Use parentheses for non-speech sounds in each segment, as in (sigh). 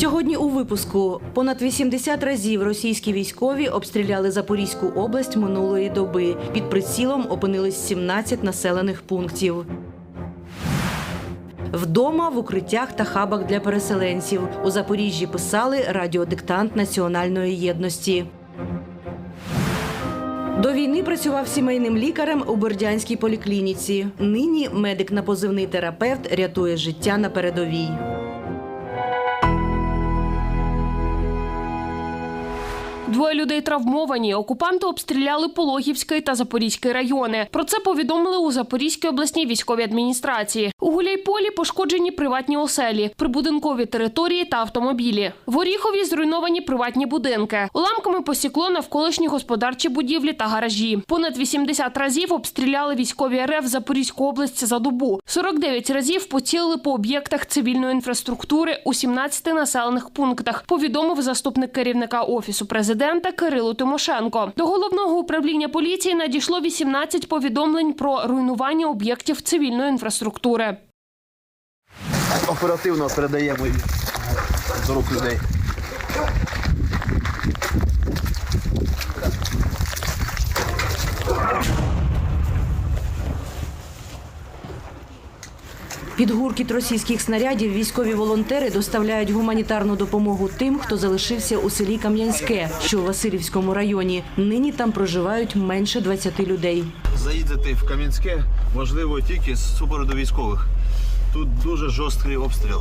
Сьогодні у випуску понад 80 разів російські військові обстріляли Запорізьку область минулої доби. Під прицілом опинились 17 населених пунктів. Вдома в укриттях та хабах для переселенців у Запоріжжі писали радіодиктант національної єдності. До війни працював сімейним лікарем у Бердянській поліклініці. Нині медик на позивний терапевт рятує життя на передовій. Двоє людей травмовані. Окупанти обстріляли Пологівський та Запорізький райони. Про це повідомили у Запорізькій обласній військовій адміністрації. У Гуляйполі пошкоджені приватні оселі, прибудинкові території та автомобілі. В Оріхові зруйновані приватні будинки. Уламками посікло навколишні господарчі будівлі та гаражі. Понад 80 разів обстріляли військові РФ Запорізьку область за добу. 49 разів поцілили по об'єктах цивільної інфраструктури у 17 населених пунктах. Повідомив заступник керівника офісу президента Кирило Тимошенко. До головного управління поліції надійшло 18 повідомлень про руйнування об'єктів цивільної інфраструктури. оперативно передаємо з рук людей. Під гуркіт російських снарядів військові волонтери доставляють гуманітарну допомогу тим, хто залишився у селі Кам'янське, що у Васильівському районі. Нині там проживають менше 20 людей. Заїздити в Кам'янське можливо тільки з супроводу військових. Тут дуже жорсткий обстріл.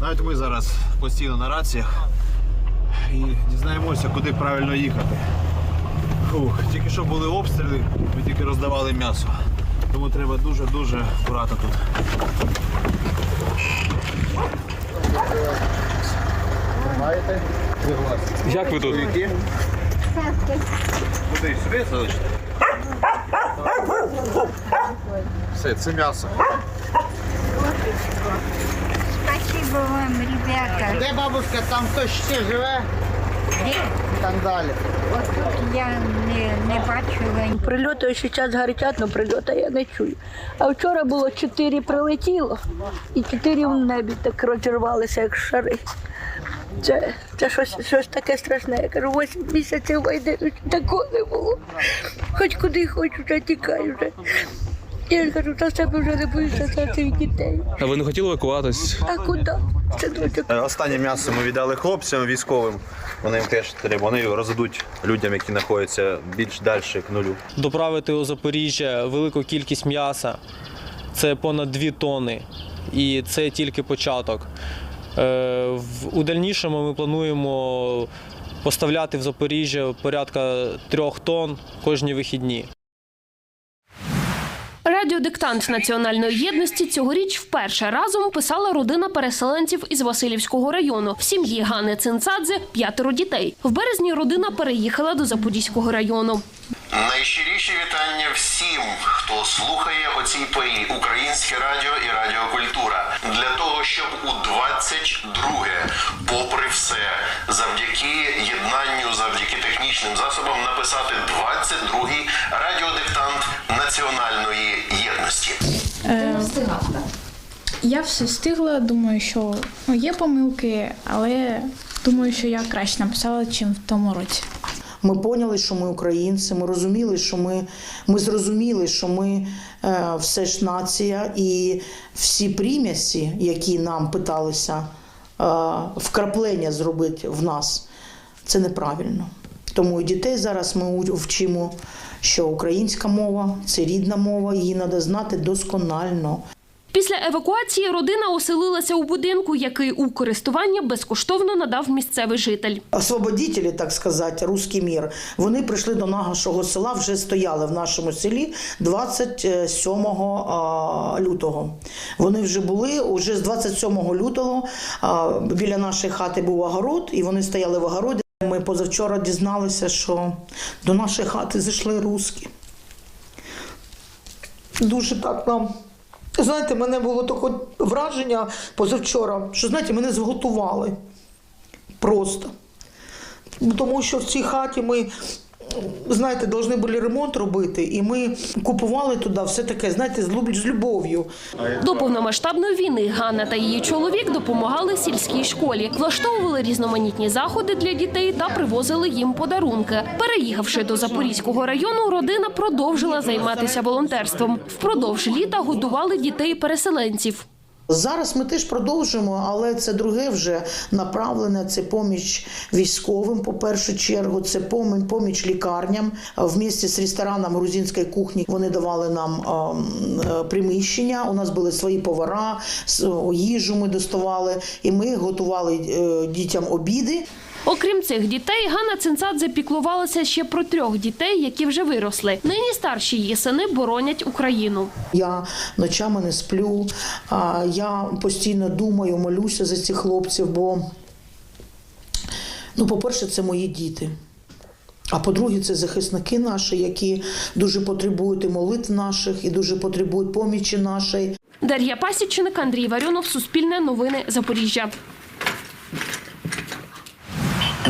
Навіть ми зараз постійно на раціях і дізнаємося, куди правильно їхати. Фух, тільки що були обстріли, ми тільки роздавали м'ясо. Тому треба дуже-дуже акуратно тут. Маєте? Як ви тут? Куди? Сюди залишити? Все, це м'ясо. Спасибо вам, ребята. Де бабушка, там хтось ще живе? Тут я не, не бачила. Прильоти ще час гарчать, але прильоти я не чую. А вчора було чотири прилетіло і чотири в небі так розірвалися, як шари. Це, це щось, щось таке страшне. Я кажу, 8 місяців війни, такого не було. Хоч куди хочу, вже тікаю вже. Я кажу, та себе вже не боюся за цих дітей. А ви не хотіли евакуватись? А куди? Це дочок. Е, Останнє м'ясо ми віддали хлопцям військовим. Вони їм теж треба. Вони його роздадуть людям, які знаходяться більш далі к нулю. доправити у Запоріжжя велику кількість м'яса. Це понад 2 тонни. І це тільки початок. Е, в- У дальнішому ми плануємо поставляти в Запоріжжя порядка трьох тонн кожні вихідні. Радіодиктант національної єдності цьогоріч вперше разом писала родина переселенців із Васильівського району. В сім'ї Гани Цинцадзе п'ятеро дітей. В березні родина переїхала до Запорізького району. Найщиріші вітання всім, хто слухає о цій Українське радіо і Радіокультура для того, щоб у 22-ге, попри все, завдяки єднанню, завдяки технічним засобам написати 22-й радіодиктант національної єдності. Я все встигла, думаю, що ну, є помилки, але думаю, що я краще написала, ніж в тому році. Ми поняли, що ми українці, ми розуміли, що ми, ми зрозуміли, що ми е, все ж нація, і всі примісі, які нам питалися е, вкраплення зробити в нас, це неправильно. Тому і дітей зараз ми вчимо, що українська мова це рідна мова, її треба знати досконально. Після евакуації родина оселилася у будинку, який у користування безкоштовно надав місцевий житель. освободителі, так сказати, русський мір, вони прийшли до нашого села, вже стояли в нашому селі 27 а, лютого. Вони вже були, уже з 27 лютого біля нашої хати був огород, і вони стояли в огороді. Ми позавчора дізналися, що до нашої хати зайшли русські. Дуже так нам. Знаєте, мене було таке враження позавчора, що знаєте, мене зготували. Просто. Тому що в цій хаті ми знаєте, повинні були ремонт робити, і ми купували туди все таке, знаєте, з любов'ю. До повномасштабної війни Ганна та її чоловік допомагали сільській школі, влаштовували різноманітні заходи для дітей та привозили їм подарунки. Переїхавши до Запорізького району, родина продовжила займатися волонтерством. Впродовж літа годували дітей-переселенців. Зараз ми теж продовжуємо, але це друге вже направлене. Це поміч військовим, по першу чергу. Це поміч, лікарням. В місті з рестораном грузинської кухні вони давали нам ем, е, приміщення. У нас були свої повара, їжу ми доставали, і ми готували е, дітям обіди. Окрім цих дітей, Ганна Цинцадзе піклувалася ще про трьох дітей, які вже виросли. Нині старші її сини боронять Україну. Я ночами не сплю. Я постійно думаю, молюся за цих хлопців, бо, ну, по-перше, це мої діти. А по-друге, це захисники наші, які дуже потребують і молитв наших, і дуже потребують помічі нашої. Дар'я Пасічник, Андрій Варіонов, Суспільне новини Запоріжжя.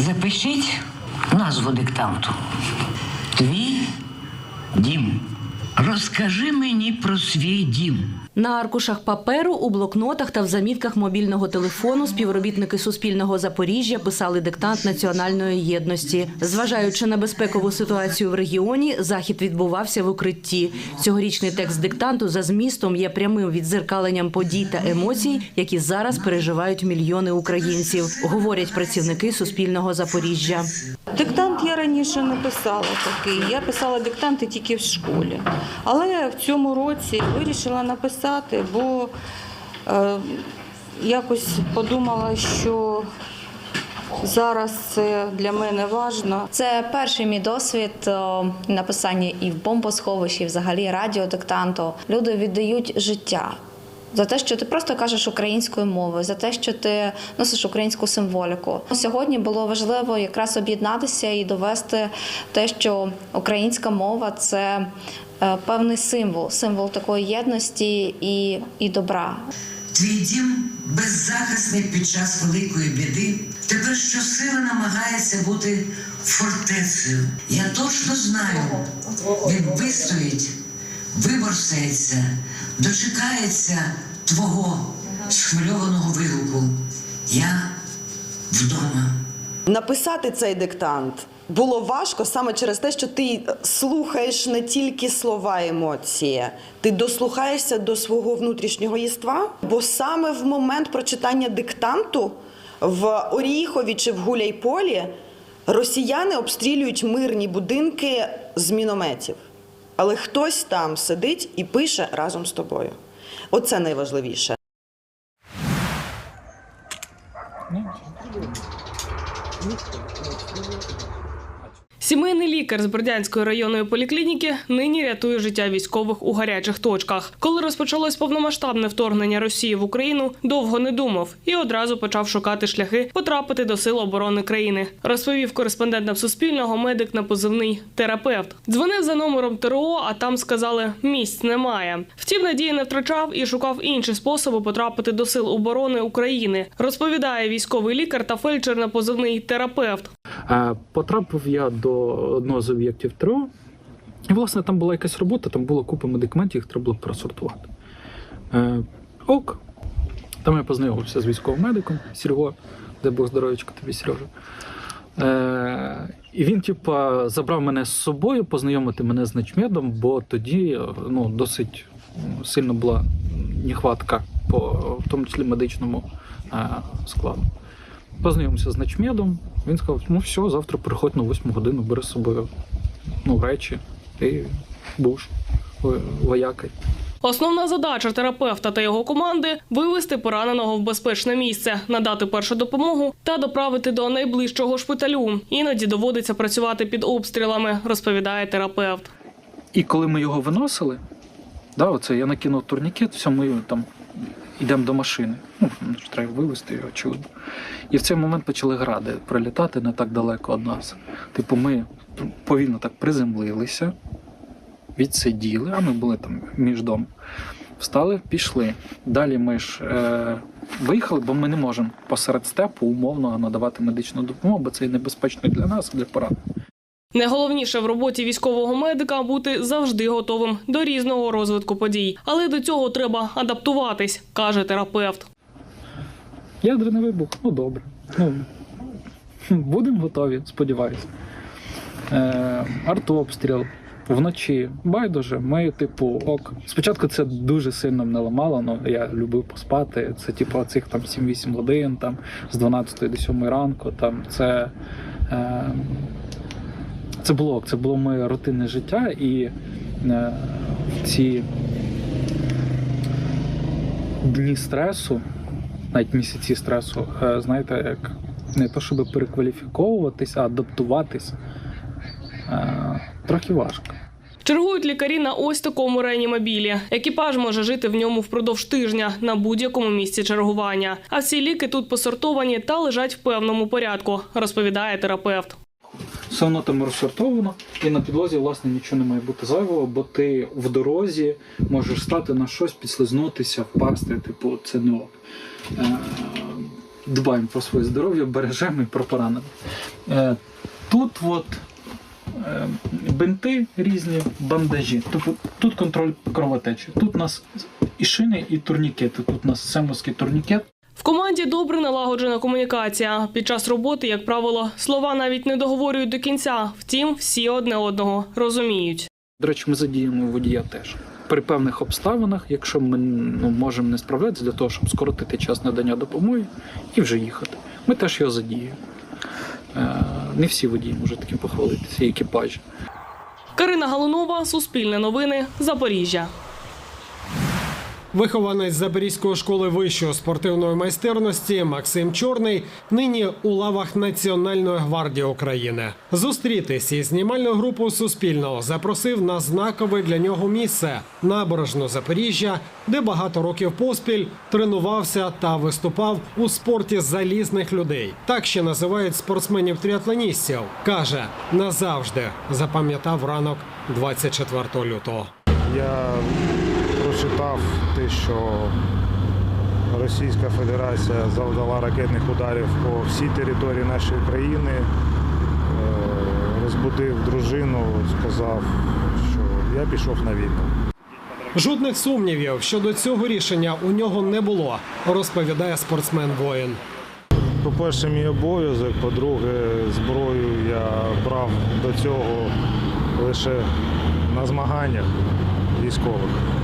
Запишіть назву диктанту. Твій дім. Розкажи мені про свій дім. На аркушах паперу, у блокнотах та в замітках мобільного телефону співробітники Суспільного Запоріжжя писали диктант національної єдності. Зважаючи на безпекову ситуацію в регіоні, захід відбувався в укритті. Цьогорічний текст диктанту за змістом є прямим відзеркаленням подій та емоцій, які зараз переживають мільйони українців, говорять працівники Суспільного Запоріжжя. Диктант я раніше не писала такий. Я писала диктанти тільки в школі. Але в цьому році вирішила написати, бо е, якось подумала, що зараз це для мене важливо. Це перший мій досвід написання і в бомбосховищі, і взагалі радіодиктанту. Люди віддають життя. За те, що ти просто кажеш українською мовою, за те, що ти носиш українську символіку. Сьогодні було важливо якраз об'єднатися і довести те, що українська мова це е, певний символ, символ такої єдності і, і добра. Твій дім беззахисний під час великої біди. Тепер щосили намагається бути фортецею. Я точно знаю, він вистоїть, виборсається, дочекається твого схвильованого вигуку. Я вдома. Написати цей диктант було важко саме через те, що ти слухаєш не тільки слова емоції, ти дослухаєшся до свого внутрішнього єства. Бо саме в момент прочитання диктанту в Оріхові чи в Гуляйполі росіяни обстрілюють мирні будинки з мінометів. Але хтось там сидить і пише разом з тобою. Оце найважливіше. Сімейний лікар з Бердянської районної поліклініки нині рятує життя військових у гарячих точках. Коли розпочалось повномасштабне вторгнення Росії в Україну, довго не думав і одразу почав шукати шляхи потрапити до сил оборони країни. Розповів кореспондентам Суспільного медик на позивний терапевт. Дзвонив за номером ТРО, а там сказали, місць немає. Втім, надії не втрачав і шукав інші способи потрапити до сил оборони України. Розповідає військовий лікар та фельдшер на позивний терапевт. Е, Потрапив я до одного з об'єктів ТРО, і, власне, там була якась робота, там було купа медикаментів, їх треба було просортувати. Е, Ок. Там я познайомився з військовим медиком Серго, де Бог здоров'ячка тобі, Сережа. Е, і він, типа, забрав мене з собою, познайомити мене з начмедом, бо тоді ну, досить сильно була нехватка по в тому числі медичному е, складу. Познайомився з начмедом. Він сказав: ну все, завтра приходь на 8 годину, бери з собою ну, речі і будеш во- воякай. Основна задача терапевта та його команди вивести пораненого в безпечне місце, надати першу допомогу та доправити до найближчого шпиталю. Іноді доводиться працювати під обстрілами, розповідає терапевт. І коли ми його виносили, да, оце я накинув турнікет, все, ми там йдемо до машини. Ну, треба вивезти його, очевидно. І в цей момент почали гради прилітати не так далеко від нас. Типу, ми повільно так приземлилися, відсиділи, а ми були там між домом. Встали, пішли. Далі ми ж е, виїхали, бо ми не можемо посеред степу умовно надавати медичну допомогу, бо це небезпечно для нас, для поранених. Найголовніше в роботі військового медика бути завжди готовим до різного розвитку подій, але до цього треба адаптуватись, каже терапевт. Ядерний вибух, ну добре. Ну, будемо готові, сподіваюся. Е, артобстріл вночі. Байдуже, ми, типу, ок. Спочатку це дуже сильно мене ламало, ну я любив поспати. Це типу цих там 7-8 годин, там з 12 до 7 ранку. Там це. Е, це було це було моє рутинне життя і е, ці дні стресу, навіть місяці стресу, е, знаєте, як не то, щоб перекваліфіковуватись, а адаптуватись е, трохи важко. Чергують лікарі на ось такому реанімобілі. Екіпаж може жити в ньому впродовж тижня на будь-якому місці чергування. А всі ліки тут посортовані та лежать в певному порядку, розповідає терапевт. Все воно там розсортовано, і на підлозі, власне, нічого не має бути зайвого, бо ти в дорозі можеш стати на щось, підслизнутися, впасти. Типу, це не ок. Е, дбаємо про своє здоров'я, бережемо і про поранених. Е, тут от е, бинти різні, бандажі. Тобто тут контроль кровотечі. Тут у нас і шини, і турнікети. Тут у нас семовський турнікет. В команді добре налагоджена комунікація. Під час роботи, як правило, слова навіть не договорюють до кінця. Втім, всі одне одного розуміють. До речі, ми задіємо водія теж. При певних обставинах, якщо ми ну, можемо не справлятися для того, щоб скоротити час надання допомоги і вже їхати, ми теж його задіємо. Е, не всі водії можуть таким похвалитися, екіпажі. Карина Галунова, Суспільне новини, Запоріжжя. Вихованець Запорізької школи вищої спортивної майстерності Максим Чорний нині у лавах Національної гвардії України. Зустрітись із знімальною групою Суспільного запросив на знакове для нього місце набережну Запоріжжя, де багато років поспіль тренувався та виступав у спорті залізних людей. Так ще називають спортсменів-тріатлоністів. каже назавжди запам'ятав ранок 24 лютого. Я прочитав те, що Російська Федерація завдала ракетних ударів по всій території нашої країни. Е, Розбудив дружину, сказав, що я пішов на війну. Жодних сумнівів щодо цього рішення у нього не було, розповідає спортсмен-воїн. По-перше, мій обов'язок, по-друге, зброю я брав до цього лише на змаганнях військових.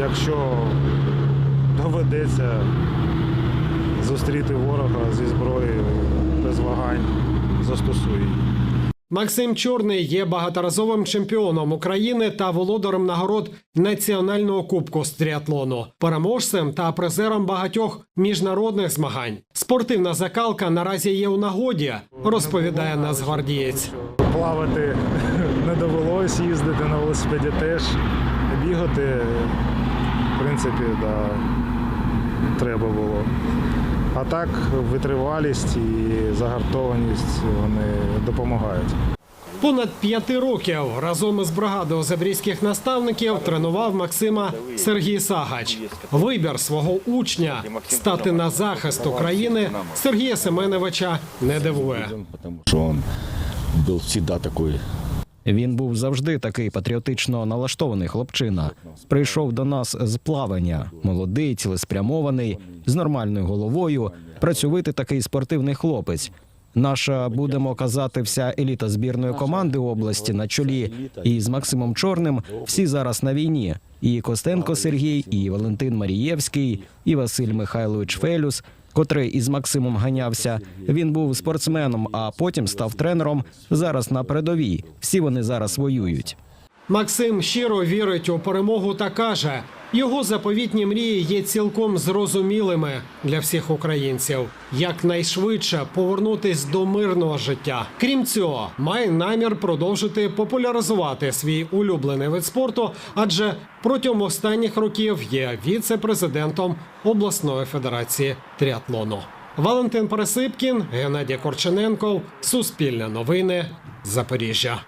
Якщо доведеться зустріти ворога зі зброєю без вагань, застосую її. Максим Чорний є багаторазовим чемпіоном України та володарем нагород національного кубку з тріатлону, переможцем та призером багатьох міжнародних змагань. Спортивна закалка наразі є у нагоді, розповідає нацгвардієць. Плавати (laughs) не довелось, їздити на велосипеді теж. Бігати, принципі, да, треба було. А так, витривалість і загартованість вони допомагають. Понад п'яти років разом із бригадою забрізьких наставників тренував Максима Сергій Сагач. Вибір свого учня стати на захист України Сергія Семеновича не дивує. что он был всегда такой Він був завжди такий патріотично налаштований хлопчина. Прийшов до нас з плавання, молодий, цілеспрямований, з нормальною головою, працьовитий такий спортивний хлопець. Наша будемо казати, вся еліта збірної команди області на чолі і з Максимом Чорним всі зараз на війні. І Костенко Сергій, і Валентин Марієвський, і Василь Михайлович Фелюс, котрий із Максимом ганявся. Він був спортсменом, а потім став тренером. Зараз на передовій. Всі вони зараз воюють. Максим щиро вірить у перемогу та каже, його заповітні мрії є цілком зрозумілими для всіх українців. Якнайшвидше повернутись до мирного життя. Крім цього, має намір продовжити популяризувати свій улюблений вид спорту, адже протягом останніх років є віце-президентом обласної федерації тріатлону. Валентин Пересипкін, Геннадій Корчененков, Суспільне новини, Запоріжжя.